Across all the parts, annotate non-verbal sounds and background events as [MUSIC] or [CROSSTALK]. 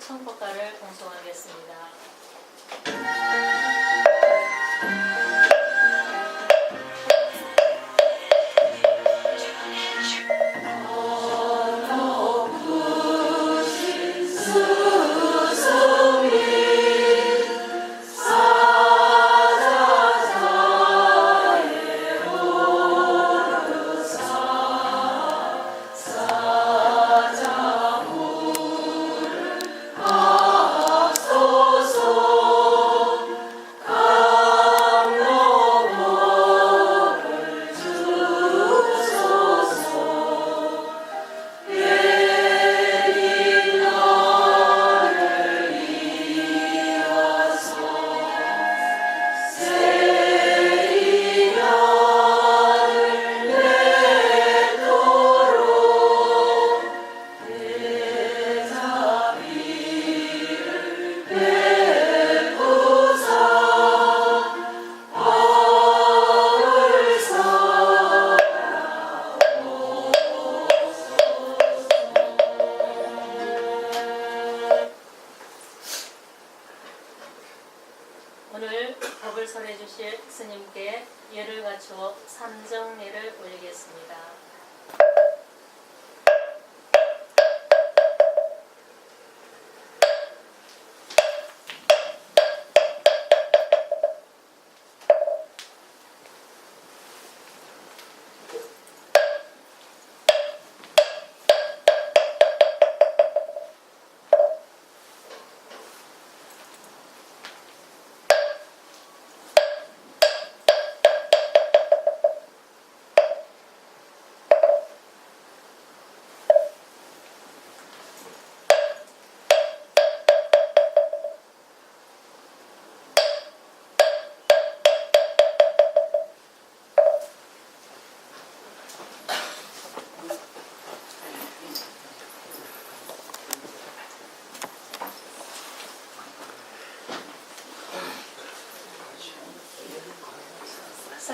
청법가를 공송하겠습니다.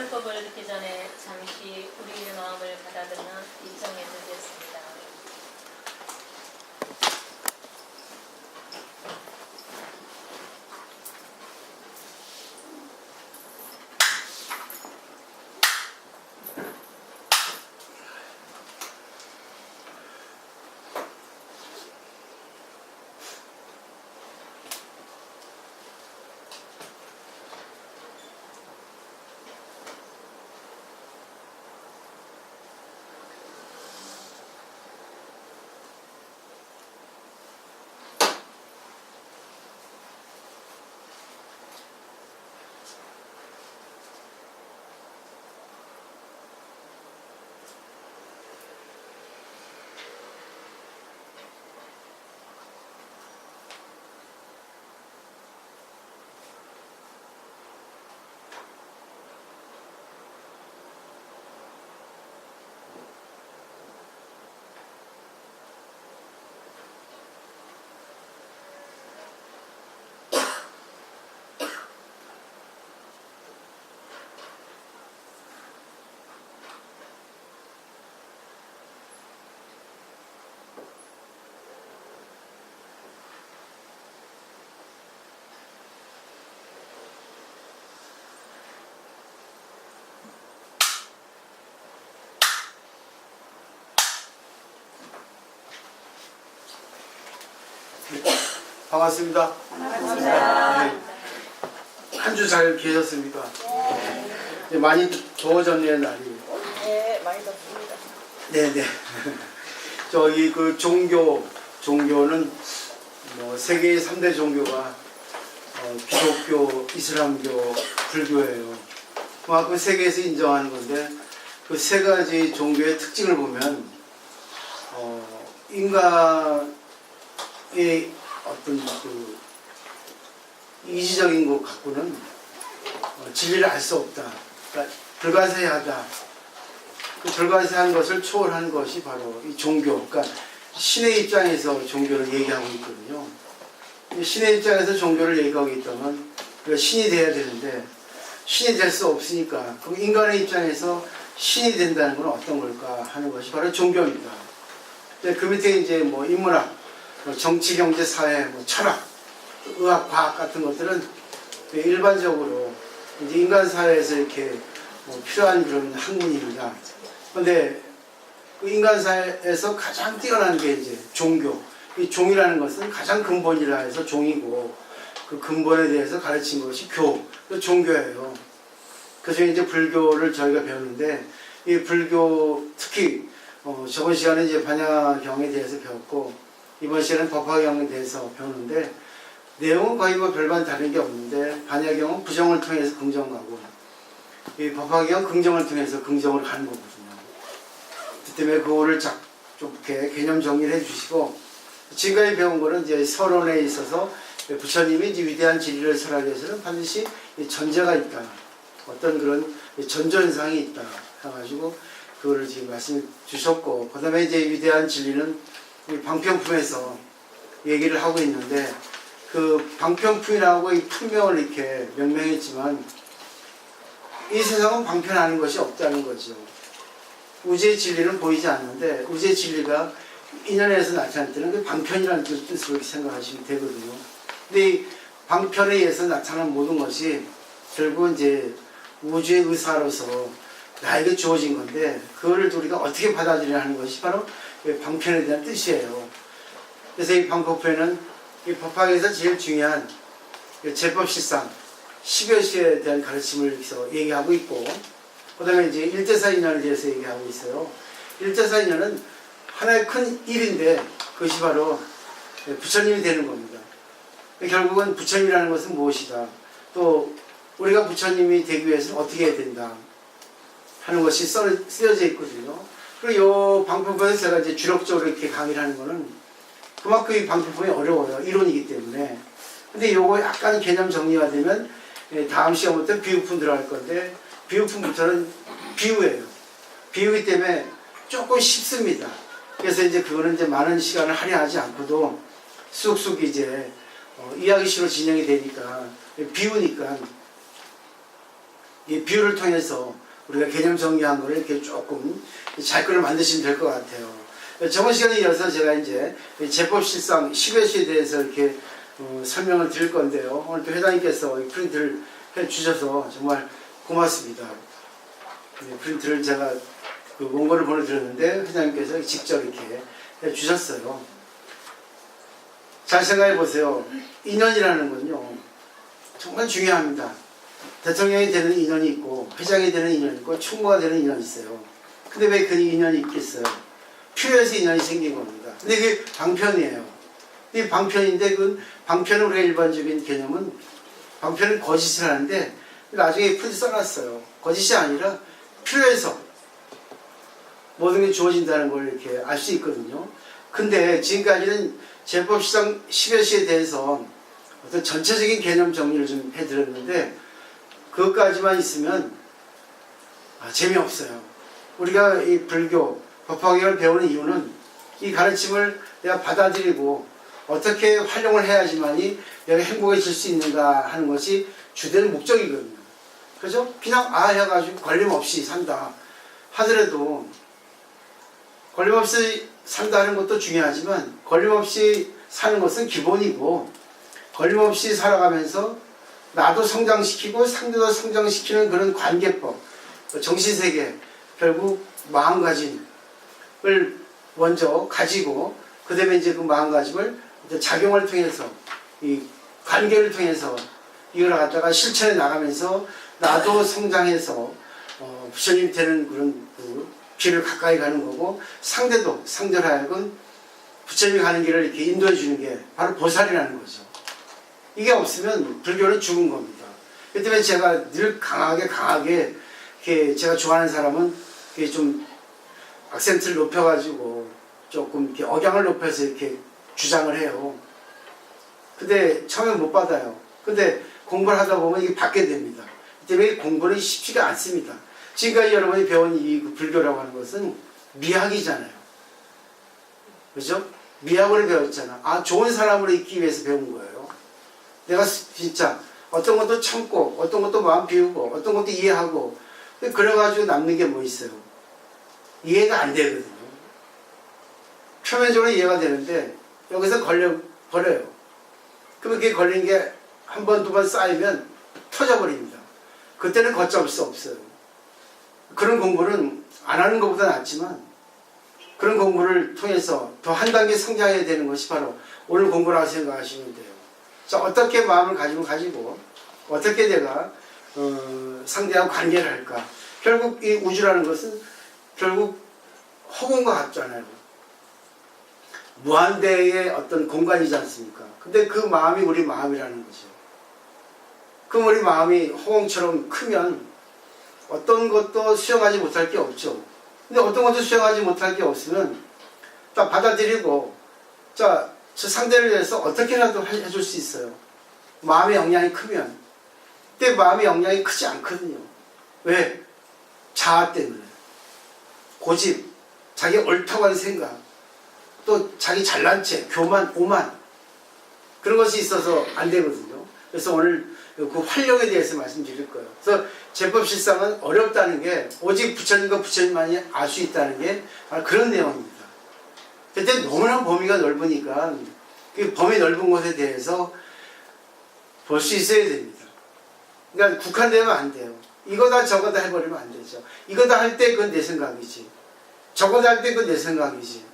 설법을 듣기 전에 잠시 우리의 마음을 가다듬는 입장에 들겠습니다. 반갑습니다. 네. 한주 잘 계셨습니까? 네, 많이 더워졌네요, 날이. 네, 많이 덥습니다. [LAUGHS] 네 네. 저희 그 종교, 종교는 뭐 세계의 3대 종교가 어, 기독교, 이슬람교, 불교예요. 그만큼 세계에서 인정하는 건데 그 세 가지 종교의 특징을 보면 어, 인간 의 어떤 그 이지적인 것 갖고는 어, 진리를 알 수 없다. 그러니까 불가세하다. 그 불가세한 것을 초월한 것이 바로 이 종교. 그러니까 신의 입장에서 종교를 얘기하고 있거든요. 이 신의 입장에서 종교를 얘기하고 있다면 우리가 신이 돼야 되는데 신이 될 수 없으니까 그럼 인간의 입장에서 신이 된다는 건 어떤 걸까 하는 것이 바로 종교입니다. 그 밑에 이제 뭐 인문학, 뭐 정치, 경제, 사회, 뭐 철학, 의학, 과학 같은 것들은 일반적으로 인간 사회에서 이렇게 뭐 필요한 그런 학문입니다. 그런데 그 인간 사회에서 가장 뛰어난 게 이제 종교. 이 종이라는 것은 가장 근본이라 해서 종이고 그 근본에 대해서 가르친 것이 교, 그 종교예요. 그중에 이제 불교를 저희가 배우는데 이 불교 특히 어, 저번 시간에 이제 반야경에 대해서 배웠고 이번 시간은 법화경에 대해서 배우는데 내용은 거의 뭐 별반 다른 게 없는데 반야경은 부정을 통해서 긍정 가고 이 법화경 긍정을 통해서 긍정을 가는 거거든요. 그 때문에 그거를 쫙 좁게 개념 정리를 해주시고 지금까지 배운 거는 이제 서론에 있어서 부처님이 이제 위대한 진리를 설하기 위해서는 반드시 이 전제가 있다. 어떤 그런 전전상이 있다. 해가지고 그거를 지금 말씀 주셨고 그 다음에 이제 위대한 진리는 이 방편품에서 얘기를 하고 있는데 그 방편품이라고 이 품명을 이렇게 명명했지만 이 세상은 방편하는 것이 없다는 거죠. 우주의 진리는 보이지 않는데 우주의 진리가 인연에서 나타날 때는 그 방편이라는 뜻- 뜻으로 생각하시면 되거든요. 근데 이 방편에 의해서 나타난 모든 것이 결국 이제 우주의 의사로서 나에게 주어진 건데 그거를 우리가 어떻게 받아들여야 하는 것이 바로 이 방편에 대한 뜻이에요. 그래서 이 방법편은 이 법학에서 제일 중요한 이 제법실상 10여시에 대한 가르침을 여기서 얘기하고 있고 그 다음에 이제 일대사 인연에 대해서 얘기하고 있어요. 일대사 인연은 하나의 큰 일인데 그것이 바로 부처님이 되는 겁니다. 결국은 부처님이라는 것은 무엇이다. 또 우리가 부처님이 되기 위해서는 어떻게 해야 된다. 하는 것이 써, 쓰여져 있거든요. 그리고 이 방법에서 제가 이제 주력적으로 이렇게 강의를 하는 거는 그만큼 이 방법이 어려워요. 이론이기 때문에. 근데 요거 약간 개념 정리가 되면 예, 다음 시간부터 비유품 들어갈 건데 비유품부터는 비유예요. 비유기 때문에 조금 쉽습니다. 그래서 이제 그거는 이제 많은 시간을 할애하지 않고도 쑥쑥 이제 어, 이야기식으로 진행이 되니까 비유니까 이 비유를 통해서 우리가 개념 정리한 거를 이렇게 조금 잘 거를 만드시면 될 것 같아요. 저번 시간에 이어서 제가 이제 제법실상 10회시에 대해서 이렇게 어, 설명을 드릴 건데요. 오늘 또 회장님께서 이 프린트를 해 주셔서 정말 고맙습니다. 네, 프린트를 제가 그 원고를 보내드렸는데 회장님께서 직접 이렇게 해 주셨어요. 잘 생각해 보세요. 인연이라는 건요. 정말 중요합니다. 대통령이 되는 인연이 있고 회장이 되는 인연이 있고 총무가 되는 인연이 있어요. 근데 왜 그 인연이 있겠어요? 필요해서 인연이 생긴 겁니다. 근데 그게 방편이에요. 이 방편인데 그 방편은 우리가 일반적인 개념은 방편은 거짓을 하는데 나중에 풀이 써놨어요. 거짓이 아니라 필요해서 모든 게 주어진다는 걸 이렇게 알 수 있거든요. 근데 지금까지는 제법시장 10여 시에 대해서 어떤 전체적인 개념 정리를 좀 해드렸는데 그것까지만 있으면 아, 재미없어요. 우리가 이 불교, 법화경을 배우는 이유는 이 가르침을 내가 받아들이고 어떻게 활용을 해야지만이 내가 행복해질 수 있는가 하는 것이 주된 목적이거든요. 그죠? 그냥 아 해가지고 걸림 없이 산다 하더라도 걸림 없이 산다는 것도 중요하지만 걸림 없이 사는 것은 기본이고 걸림 없이 살아가면서 나도 성장시키고 상대도 성장시키는 그런 관계법, 정신세계, 결국 마음가짐을 먼저 가지고 그 다음에 이제 그 마음가짐을 이제 작용을 통해서 이 관계를 통해서 이걸 갖다가 실천해 나가면서 나도 성장해서 어, 부처님 되는 그런 그 길을 가까이 가는 거고 상대도 상대로 하여금 부처님이 가는 길을 이렇게 인도해 주는 게 바로 보살이라는 거죠. 이게 없으면 불교는 죽은 겁니다. 그 때문에 제가 늘 강하게 강하게 제가 좋아하는 사람은 좀 악센트를 높여가지고 조금 이렇게 억양을 높여서 이렇게 주장을 해요. 근데 처음에 못 받아요. 근데 공부를 하다 보면 이게 받게 됩니다. 그 때문에 공부는 쉽지가 않습니다. 지금까지 여러분이 배운 이 불교라고 하는 것은 미학이잖아요. 그죠? 미학을 배웠잖아. 아, 좋은 사람으로 있기 위해서 배운 거예요. 내가 진짜 어떤 것도 참고, 어떤 것도 마음 비우고, 어떤 것도 이해하고, 그래가지고 남는 게 뭐 있어요? 이해가 안 되거든요. 표면적으로 이해가 되는데, 여기서 걸려 버려요. 그러면 그게 걸린 게 한 번 두 번 쌓이면 터져버립니다. 그때는 걷잡을 수 없어요. 그런 공부는 안 하는 것보다 낫지만 그런 공부를 통해서 더 한 단계 성장해야 되는 것이 바로 오늘 공부라고 생각하시면 돼요. 자, 어떻게 마음을 가지고 가지고 어떻게 내가 어, 상대하고 관계를 할까? 결국 이 우주라는 것은 결국 허공과 같잖아요. 무한대의 어떤 공간이지 않습니까? 근데 그 마음이 우리 마음이라는 거죠. 그럼 우리 마음이 허공처럼 크면 어떤 것도 수용하지 못할 게 없죠. 근데 어떤 것도 수용하지 못할 게 없으면 딱 받아들이고 자, 저 상대를 위해서 어떻게라도 해- 해줄 수 있어요. 마음의 영향이 크면. 근데 마음의 영향이 크지 않거든요. 왜? 자아 때문에. 고집, 자기 옳다고 하는 생각, 또 자기 잘난 체, 교만, 오만. 그런 것이 있어서 안 되거든요. 그래서 오늘 그 활력에 대해서 말씀드릴 거예요. 그래서 제법 실상은 어렵다는 게 오직 부처님과 부처님만이 알 수 있다는 게 그런 내용입니다. 근데 너무나 범위가 넓으니까 그 범위 넓은 것에 대해서 볼 수 있어야 됩니다. 그러니까 국한되면 안 돼요. 이거다 저거다 해버리면 안 되죠. 이거다 할 때 그건 내 생각이지. 저거다 할 때 그건 내 생각이지.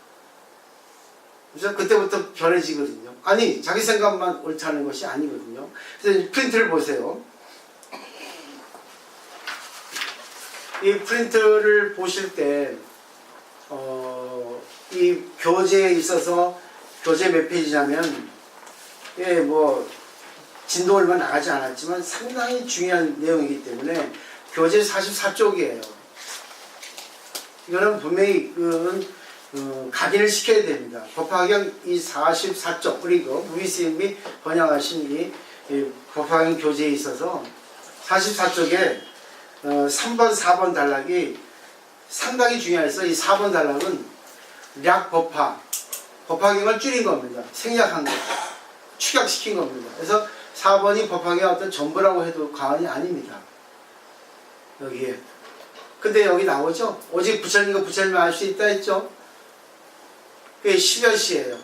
그래서 그때부터 변해지거든요. 아니, 자기 생각만 옳다는 것이 아니거든요. 그래서 이 프린트를 보세요. 이 프린트를 보실 때, 어, 이 교재에 있어서 교재 몇 페이지냐면, 예, 뭐, 진도 얼마 나가지 않았지만 상당히 중요한 내용이기 때문에 교재 44쪽이에요. 이거는 분명히 그, 어, 각인을 시켜야 됩니다. 법화경 이 44쪽 그리고 무비스님이 번역하신 이, 이 법화경 교재에 있어서 44쪽에 어, 3번, 4번 단락이 상당히 중요해서 이 4번 단락은 략 법화, 법화경을 줄인 겁니다. 생략한 거, 축약시킨 겁니다. 그래서 4번이 법화경의 어떤 전부라고 해도 과언이 아닙니다. 여기에. 근데 여기 나오죠? 오직 부처님과 부처님을 알 수 있다 했죠? 그게 10여시예요.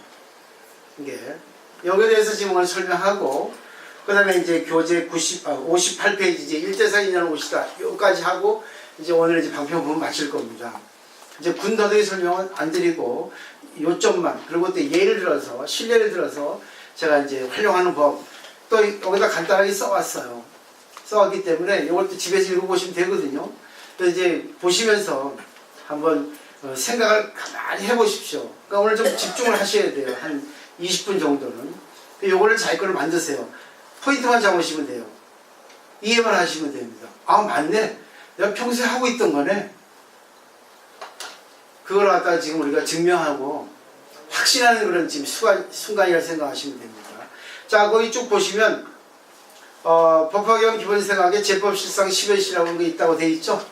이게. 여기에 대해서 지금 오늘 설명하고, 그 다음에 이제 교재 90, 아, 58페이지, 이제 1대사 인연 오시다. 여기까지 하고, 이제 오늘 이제 방평부분 마칠 겁니다. 이제 군더더기 설명은 안 드리고, 요점만, 그리고 또 예를 들어서, 신뢰를 들어서 제가 이제 활용하는 법, 또 여기다 간단하게 써왔어요. 써왔기 때문에 또 집에서 읽어보시면 되거든요. 그래서 이제 보시면서 한번 어, 생각을 가만히 해보십시오. 그러니까 오늘 좀 집중을 하셔야 돼요. 한 20분 정도는. 요거를 자기 거를 만드세요. 포인트만 잡으시면 돼요. 이해만 하시면 됩니다. 아, 맞네. 내가 평소에 하고 있던 거네. 그걸 갖다가 지금 우리가 증명하고 확신하는 그런 지금 순간, 순간이라 생각하시면 됩니다. 자, 거기 쭉 보시면, 어, 법화경 기본 생각에 제법실상 10회시라고 하는 게 있다고 돼 있죠?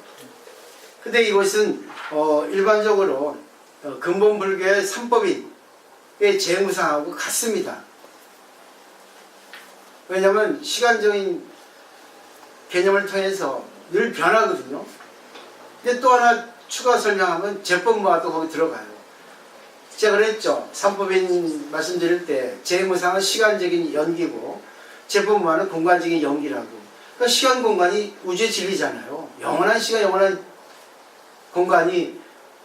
근데 이것은 어, 일반적으로 어, 근본 불교의 삼법인의 재무상하고 같습니다. 왜냐하면 시간적인 개념을 통해서 늘 변하거든요. 근데 또 하나 추가 설명하면 제법모아도 거기 들어가요. 제가 그랬죠. 삼법인 말씀드릴 때 재무상은 시간적인 연기고 제법모아는 공간적인 연기라고. 그러니까 시간 공간이 우주의 진리잖아요. 영원한 시간, 영원한 공간이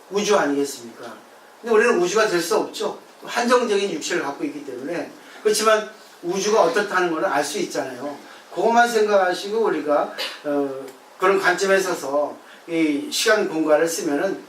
우주 아니겠습니까? 근데 우리는 우주가 될 수 없죠. 한정적인 육체를 갖고 있기 때문에. 그렇지만 우주가 어떻다는 것을 알 수 있잖아요. 그것만 생각하시고 우리가 어, 그런 관점에 서서 이 시간 공간을 쓰면은